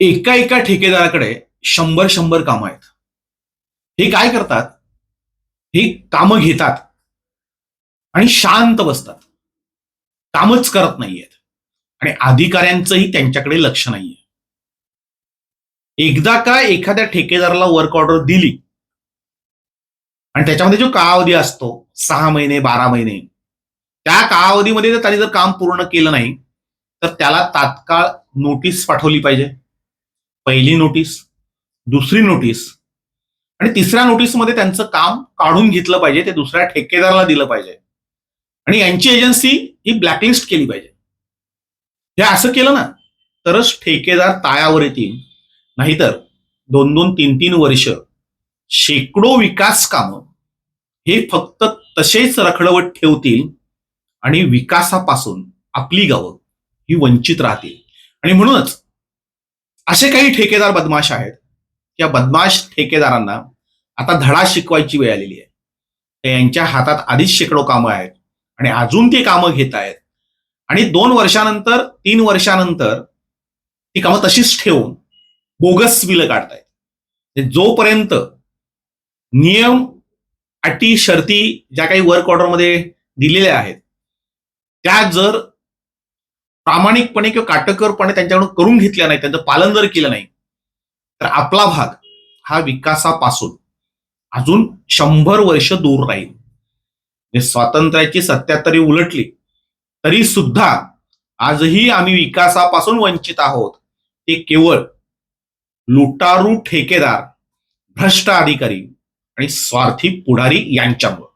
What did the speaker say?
एका एका ठेकेदाराकडे शंभर शंभर कामं आहेत. हे काय करतात? हे कामं घेतात. आणि शांत बसतात. कामच करत नाहीयेत. आणि अधिकाऱ्यांचंही त्यांच्याकडे लक्ष नाहीये. एकदा का एखाद्या ठेकेदाराला वर्क ऑर्डर दिली आणि त्याच्यामध्ये जो कालावधी असतो सहा महिने बारा महिने त्या कालावधीमध्ये जर त्यांनी जर काम पूर्ण केलं नाही तर त्याला तात्काळ नोटीस पाठवली पाहिजे. पहिली नोटीस दुसरी नोटीस आणि तिसऱ्या नोटीसमध्ये त्यांचं काम काढून घेतलं पाहिजे ते दुसऱ्या ठेकेदाराला दिलं पाहिजे. आणि यांची एजन्सी ही ब्लॅकलिस्ट केली पाहिजे. हे असं केलं ना तरच ठेकेदार ताळ्यावर येतील. नाहीतर दोन दोन तीन तीन वर्ष शेकडो विकास कामं हे फक्त तसेच रखडवत ठेवतील आणि विकासापासून आपली गावं ही वंचित राहतील. आणि म्हणूनच असे काही ठेकेदार बदमाश आहेत. या बदमाश ठेकेदारांना आता धडा शिकवायची वेळ आलेली आहे. ते यांच्या हातात आधीच शेकडो कामं आहेत आणि अजून ती कामं घेत आहेत. आणि दोन वर्षानंतर तीन वर्षानंतर ती कामं तशीच ठेवून बोगस बिलं काढतायत. म्हणजे जोपर्यंत नियम अटी शर्ती ज्या काही वर्क ऑर्डरमध्ये दिलेल्या आहेत त्या जर प्रामाणिकपणे किंवा काटकरपणे त्यांच्याकडून करून घेतल्या नाही त्यांचं पालन जर केलं नाही तर आपला भाग हा विकासापासून अजून शंभर वर्ष दूर राहील. म्हणजे स्वातंत्र्याची सत्याहत्तरी उलटली तरी सुद्धा आजही आम्ही विकासापासून वंचित आहोत. ते केवळ लुटारू ठेकेदार भ्रष्ट अधिकारी आणि स्वार्थी पुढारी यांच्यामुळे.